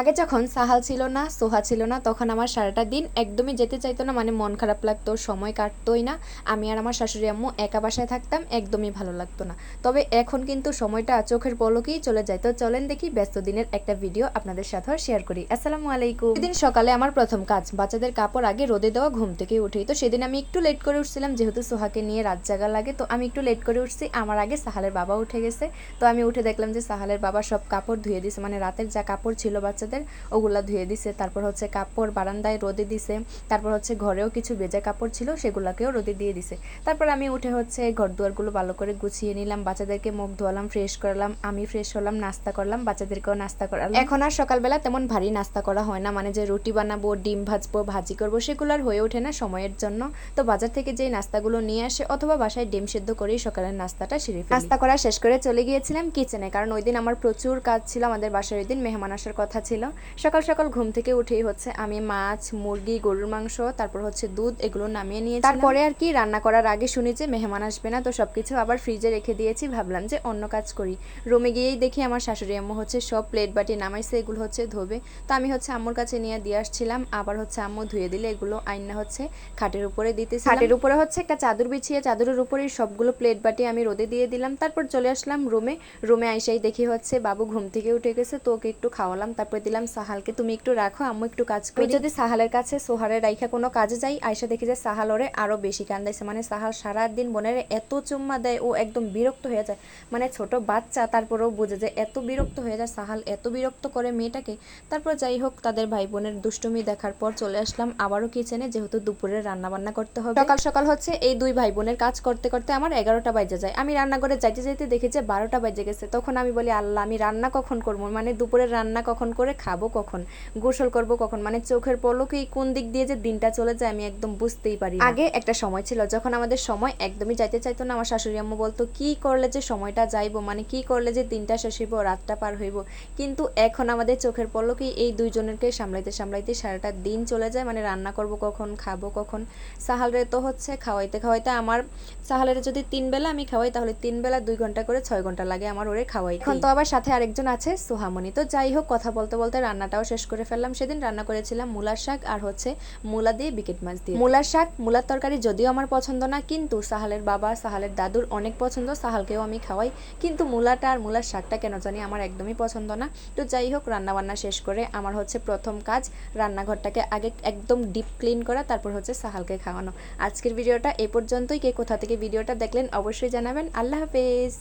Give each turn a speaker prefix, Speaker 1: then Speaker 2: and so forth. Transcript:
Speaker 1: আগে যখন সাহাল ছিল না, সোহা ছিল না, তখন আমার সারাটা দিন একদমই যেতে চাইতো না মানে মন খারাপ লাগতো, সময় কাটতোই না। আমি আর আমার শাশুড়ি আম্মু একা বাসায় থাকতাম, একদমই ভালো লাগতো না। তবে এখন কিন্তু সময়টা চোখের পলকেই চলে যায়। তো চলেন দেখি ব্যস্ত দিনের একটা ভিডিও আপনাদের সাথে শেয়ার করি। আসসালামু আলাইকুম। সেদিন সকালে আমার প্রথম কাজ, বাচ্চাদের কাপড় আগে রোদে দেওয়া, ঘুম থেকে উঠি তো সেদিন আমি একটু লেট করে উঠছিলাম, যেহেতু সোহাকে নিয়ে রাত জাগা লাগে, তো আমি একটু লেট করে উঠছি। আমার আগে সাহালের বাবা উঠে গেছে। তো আমি উঠে দেখলাম যে সাহালের বাবা সব কাপড় ধুয়ে দিছে মানে রাতের যা কাপড় ছিল বাচ্চাদের, ওগুলা ধুয়ে দিছে। তারপর হচ্ছে কাপড় বারান্দায় রোদে দিছে। তারপর হচ্ছে ঘরেও কিছু ভেজা কাপড় ছিল, সেগুলাকেও রোদে দিয়ে দিছে। তারপর আমি উঠে হচ্ছে ঘর দুয়ারগুলো ভালো করে গুছিয়ে নিলাম। বাচ্চাদেরকে মুখ ধোয়ালাম ফ্রেশ করলাম। আমি ফ্রেশ হলাম, নাস্তা করলাম, বাচ্চাদেরকেও নাস্তা করালাম। এখন আর সকালবেলা তেমন ভারী নাস্তা করা হয় না। মানে যে রুটি বানাবো, ডিম ভাজবো, ভাজি করব, সেগুলো আর হয়ে ওঠে না সময়ের জন্য। তো বাজার থেকে যেই নাস্তাগুলো নিয়ে আসে, অথবা বাসায় ডিম সেদ্ধ করেই সকালের নাস্তাটা সেরে। নাস্তা করা শেষ করে চলে গিয়েছিলাম কিচেনে কারণ ওই দিন আমার প্রচুর কাজ ছিল। আমাদের বাসায় ওই দিন মেহমান আসার কথা ছিল। সকাল সকাল ঘুম থেকে উঠেই হচ্ছে আমি মাছ, মুরগি, গরুর মাংস, তারপর হচ্ছে দুধ এগুলো নামিয়ে নিয়ে তারপরে আর কি রান্না করার আগে শুনি যে মেহমান আসবে না, তো সবকিছু আবার ফ্রিজে রেখে দিয়েছি। ভাবলাম যে অন্য কাজ করি। রুমে গিয়েই দেখি আমার শাশুড়ি আম্মু হচ্ছে সব প্লেট বাটি নামাইছে, এগুলো হচ্ছে ধোবে। তো আমি হচ্ছে আম্মুর কাছে নিয়ে দিয়ে আসছিলাম। আবার হচ্ছে আম্মু ধুয়ে দিলে এগুলো আইনা হচ্ছে খাটের উপরে দিতে খাটের উপরে হচ্ছে একটা চাদর বিছিয়ে চাদরের উপরেই সবগুলো প্লেট বাটি আমি রোদে দিয়ে দিলাম। তারপর চলে আসলাম রুমে। রুমে আইসাই দেখি হচ্ছে বাবু ঘুম থেকে উঠে গেছে, তো ওকে একটু খাওয়ালাম। তারপর দিলাম সাহালকে তুমি একটু রাখো আম্মু একটু কাজ করি। যদি সাহালের কাছে সোহারের রাইখা কোনো কাজে যাই আয়সা দেখি যে সাহাল ওরে আরও বেশি কান্দাইছে। মানে সাহাল সারাদিন বোনের এত চুম্মা দেয় ও একদম বিরক্ত হয়ে যায়। মানে ছোট বাচ্চা তারপরেও বুঝে যে এত বিরক্ত হয়ে যায় সাহাল এত বিরক্ত করে মেয়েটাকে। তারপর যাই হোক তাদের ভাই বোনের দুষ্টুমি দেখার পর চলে আসলাম আবারও কিচেনে যেহেতু দুপুরে রান্না বান্না করতে হবে। সকাল সকাল হচ্ছে এই দুই ভাই বোনের কাজ করতে করতে আমার এগারোটা বাজে যায়। আমি রান্নাঘরে যাইতে যাইতে দেখি যে বারোটা বাজে গেছে। তখন আমি বলি আল্লাহ আমি রান্না কখন করব? মানে দুপুরের রান্না কখন করে খাব কখন? গোসল করব কখন? মানে চোখের পলকেই কোন দিক দিয়ে যে দিনটা চলে যায় আমি একদম বুঝতেই পারি আগে একটা সময় ছিল যখন আমাদের সময় একদমই যাইতে চাইতো না আমার শাশুড়ি আম্মু বলতো কি করলে যে সময়টা যাইবো? মানে কি করলে যে দিনটা শেষ হইব রাতটা পার হইব? কিন্তু এখন আমাদের চোখের পলকেই এই দুইজনেরকে সামলাইতে সামলাইতে সারাটা দিন চলে যায়। মানে রান্না করব কখন খাব কখন? সাহালরে তো হচ্ছে খাওয়াইতে খাওয়াইতে আমার সাহালের যদি তিন বেলা আমি খাওয়াই তাহলে তিন বেলা দুই ঘণ্টা করে ছয় ঘণ্টা লাগে আমার ওরে খাওয়াই এখন তো আবার সাথে আরেকজন আছে সোহামণি। তো যাই হোক কথা বলতে বলতে বলতে রান্নাটাও শেষ করে ফেললাম। সেদিন রান্না করেছিলাম মূলার শাক আর হচ্ছে মূলা দিয়ে বিকেট মাছ দিয়ে। মূলার শাক, মূলার তরকারি যদিও আমার পছন্দ না, কিন্তু সাহালের বাবা, সাহালের দাদুর অনেক পছন্দ, সাহালকেও আমি খাওয়াই। কিন্তু মূলাটা আর মূলার শাকটা কেন জানি আমার একদমই পছন্দ না। তো যাই হোক রান্না বান্না শেষ করে আমার হচ্ছে প্রথম কাজ, রান্নাঘরটাকে আগে একদম ডিপ ক্লিন করা, তারপর হচ্ছে সাহালকে খাওয়ানো। আজকের ভিডিওটা এ পর্যন্তই। কে কোথা থেকে ভিডিওটা দেখলেন অবশ্যই জানাবেন। আল্লাহ হাফেজ।